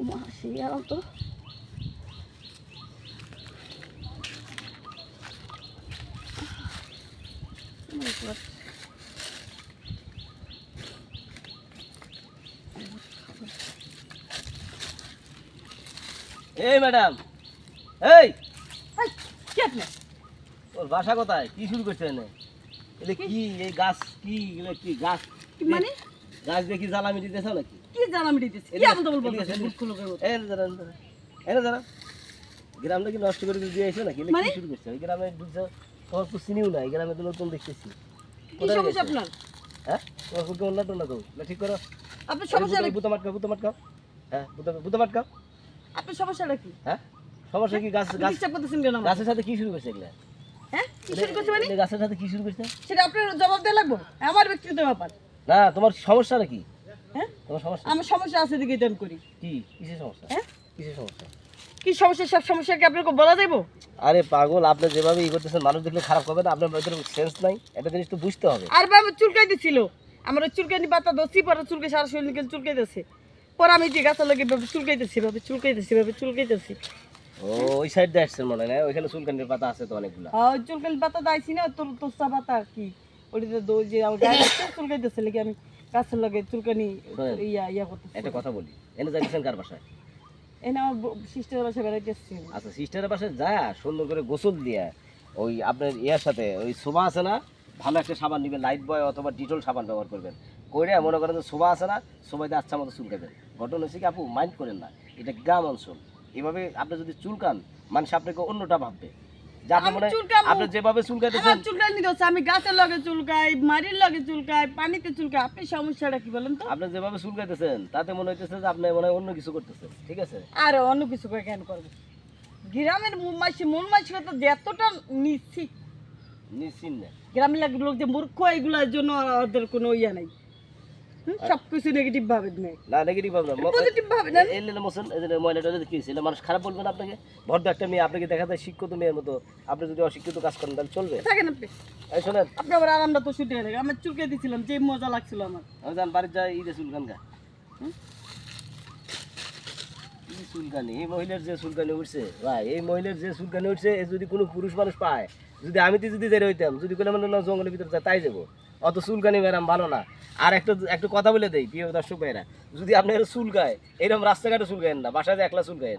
আরাম তো Oh my God. এই ম্যাডাম এই! এই, কি আপনি? তোর বাসা কোথায়? কি শুরু করছে এনে? এলে কি? এই গাছ কি এগুলো কি গাছ? মানে? গাছ দেখি জ্বালামি দিতেছ নাকি? কি জানাম দিতেছি? কি এদিকে- তো বলব? মূর্খ লোকের মতো। এই দাঁড়া দাঁড়া এই দাঁড়া গ্রামটা কি নষ্ট করে দিয়ে এসো নাকি? মানে? শুরু করছে? গ্রামে ঢুকছো তোমার তো চিনিও না এই গ্রামে তো নতুন দেখতেছি। কি সমস্যা? আপনার? হ্যাঁ? তোমার কুকুর অন্য টন্য তো? না, ঠিক করো। আপনার সমস্যাটা কি? বুতো হ্যাঁ বুতো বুতো মাটকাও। আপনার সমস্যাটা কি? হ্যাঁ? সমস্যা কি? গাছ গাছ ডিস্টার্ব করতেছেন কেন গাছের সাথে কি শুরু করছে এগুলা? হ্যাঁ? কি শুরু করছে মানে? গাছের সাথে কি শুরু করছে? সেটা আপনার জবাব দেওয়া লাগবো? আমার ব্যক্তিগত ব্যাপার। না তোমার হ্যাঁ? তোমার সমস্যা? আমার সমস্যা আছে দিকে দান করি। কি? কিসের সমস্যা? হ্যাঁ? কিসের সমস্যা? কি সমস্যা সব সমস্যা কি আপনাকে বলা যাইবো? আরে পাগল আপনি যেভাবে ই করতেছেন মানুষ দেখলে খারাপ হবে না আপনার ভিতরে সেন্স নাই। একটা জিনিস তো বুঝতে হবে। আর বা চুলকাই দিছিল। আমার ওই চুলকানি পাতা পরে চুলকে সারা শরীর পরে আমি যে গাছের লাগে ভাবে চুলকাইতেছি ভাবে চুলকাইতেছি ভাবে চুলকাইতেছি ও ওই সাইড দিয়ে আসছেন মনে হয় ওইখানে চুলকানির পাতা আছে তো অনেকগুলো। ওই চুলকানি পাতা দাইছি না তোর তোষা পাতা কি। ওইটাতে দো যে আমার গায়ে চুলকাইতেছে লেগে আমি গাছের লাগে চুলকানি ইয়া ইয়া করতেছি। একটা কথা বলি এনে যাইতেছেন কার বাসায়? এনে আমার সিস্টার বাসা বেড়াইতেছি আচ্ছা সিস্টারের পাশে যায় সুন্দর করে গোসল দিয়ে ওই আপনার ইয়ার সাথে ওই শোভা আছে না? ভালো একটা সাবান নেবেন লাইট বয় অথবা ডিটল সাবান ব্যবহার করবেন। করে মনে করেন যে শোভা আছে না সবাইতে আচ্ছা মতো চুলকাবেন ঘটনা হচ্ছে কি আপু মাইন্ড করেন না এটা গ্রাম অঞ্চল। এভাবে আপনি যদি চুলকান মানুষ আপনাকে অন্যটা ভাববে। মনে। আপনি যেভাবে চুলকাইতেছেন আমার চুলকানি দোষ আমি গাছের লগে চুলকাই মাটির লগে চুলকাই পানিতে চুলকাই। আপনি সমস্যাটা কি বলেন তো? আপনি যেভাবে চুলকাইতেছেন তাতে মনে হইতেছে যে আপনি মনে হয় অন্য কিছু করতেছেন। ঠিক আছে? আর অন্য কিছু করে কেন করব? গ্রামের মাসি মূল মানসিকতা যতটা নিচ্ছি নিশ্চিন না। গ্রামের লোক- যে মূর্খ এগুলোর জন্য ওদের কোনো ইয়া নাই। সবকিছু নেগেটিভ ভাবে না নেগেটিভ পজিটিভ ভাবে না কি ছিল মানুষ খারাপ বলবে না আপনাকে? ভদ্র একটা মেয়ে আপনাকে দেখা যায় শিক্ষিত মেয়ের মতো। আপনি যদি অশিক্ষিত কাজ করেন তাহলে চলবে। থাকেন আপনি। এই শোনেন। আপনি আবার আরামটা তো ছুটে গেলে আমার চুলকে দিয়েছিলাম যে মজা লাগছিল আমার। আমি যান বাড়ির যাই ঈদে চুলকান গা যে ভাই, এই মহিলার যে চুলকানি উঠছে যদি কোনো পুরুষ মানুষ যদি যদি হইতাম, যদি মানে জঙ্গলের তাই যাব। অত চুলকানি ভালো না। আর একটা একটা কথা বলে দেই, প্রিয় দর্শক ভাইরা যদি আপনার চুলকায়, এরকম রাস্তাঘাটে চুলকায়েন না, বাসায় একলা একলা চুলকায়েন।